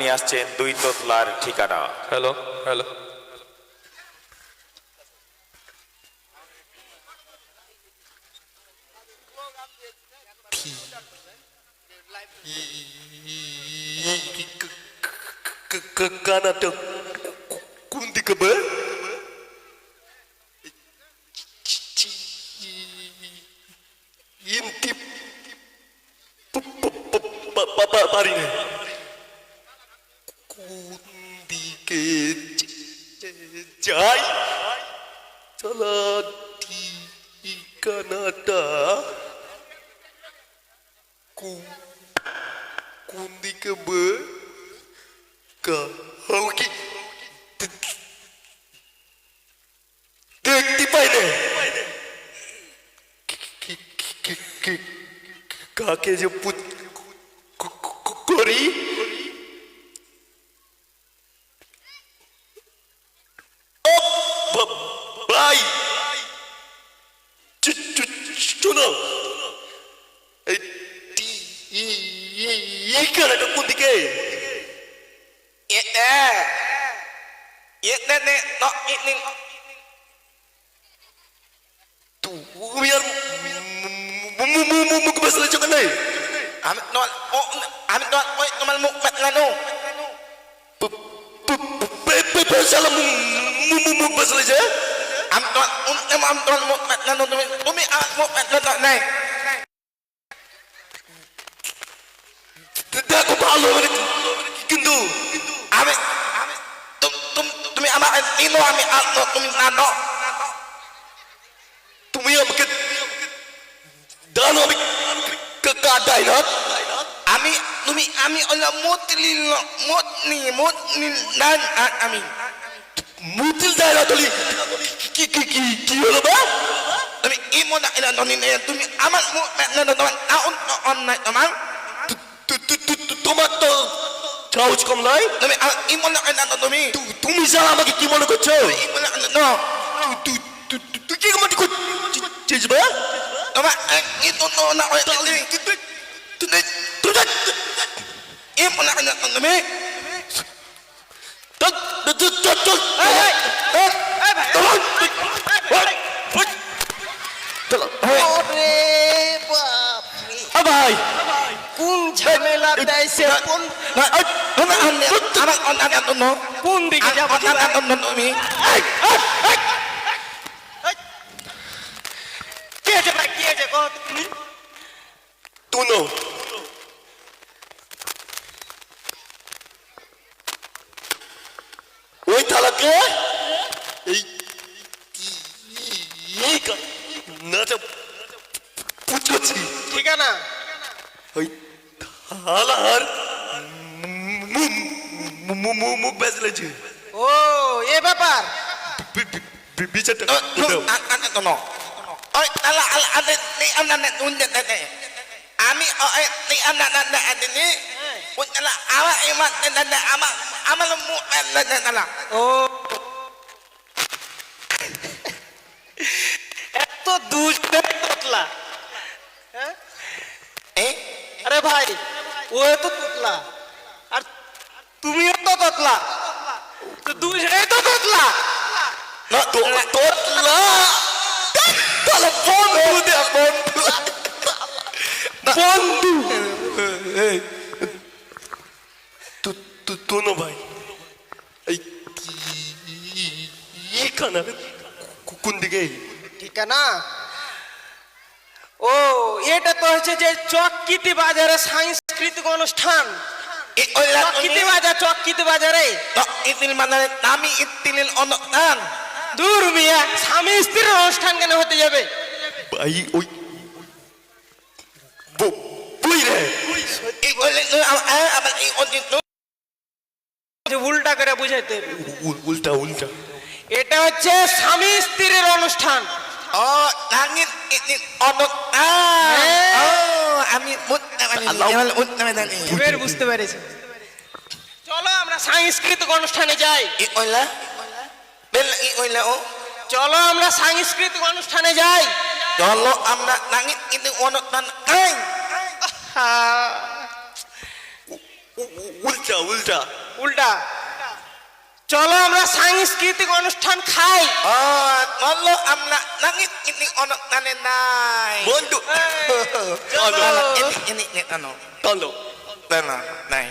নিয়ে আসছেন দুই তোতলার ঠিকানা। Hello hello. কানাটা কোন দিকে বে? ইনতি পারি না। যাই চলা ঠিকানাটা কোন দিকে বে? কাউকে দেখতে পাই না। কাকে যে করি? 一个人的工地给。一哎，一那那那一那，都我们木木木木木木不是来这个的。阿弥陀佛，阿弥陀佛，我们木不来弄。不不不不不不，什么木木木木不是来这？阿弥陀佛，我们阿弥陀佛，木不来弄，我们阿弥陀佛，木不来弄，来。কিন্তু nó Amit Amit nó Tụi mình là nó তুমি আমাকে দানো আমি কাটাই না Mut Li Lo Mut Ni Mut Ni Dan Ami মুতিল দেয় না তলি কি কি কি কি হলো বা Amat mục mạch là nô Tụi mình Aun On này Tụi mình তোমার তো সাহস কম নাই Tụi mình Im Mut Ina Tụi mình তু- তুমি যা আমাকে কি মনে করছো Im Mut Ina Nó তুই তুই- তুই- তুই কি মনে করছিস বা Tụi mình Itu Nó Nó Ôi Tụi mình Tụi mình Tụi mình Im Mut Ina Tụi mình চল চল চল চল চল ওরে বাপ রে। ভাই কোন ঝামেলা দেয়ছে কোন কোন দিকে যাব mình কি আছে ভাই? কি কও তুমি তুনো ওই থালাকে এই এই পুচকছি ঠিকানা? ওই থালার মুখ বেজলেছে ও এ ব্যাপার বিচারটা Tụi দাও। Ina Tụi ও তো তোতলা আর তুমিও তো তোতলা তো দুজনেই তো তোতলা তো তোতলা তাহলে বন্ধু দে বন্ধু। বন্ধু। তোনো ভাই কি কানা দিকে? ঠিকানা? ও এটা তো হচ্ছে যে চককিতি বাজারে সাংস্কৃতিক অনুষ্ঠান। চককিতি চককিতি বাজারে দূর মিয়া স্বামী স্ত্রীর অনুষ্ঠান কেন হতে যাবে? ভাই ওই রে। উল্টা করে বুঝাইতে। উল্টা উল্টা। এটা হচ্ছে স্বামী স্ত্রীর অনুষ্ঠান। Langit Itil Eh. Oh Nami এবার বুঝতে পেরেছি চলো আমরা সাংস্কৃতিক অনুষ্ঠানে যাই Eh Eh Là Oh চলো আমরা সাংস্কৃতিক অনুষ্ঠানে যাই ono tan kain. হ্যাঁ উল্টা উল্টা উল্টা উল্টা চলো আমরা সাংস্কৃতিক অনুষ্ঠান খাই Allah amna nangit ini onok nane nai. Bondu. Allah ini ini ini ano. Tolo. Tena nai.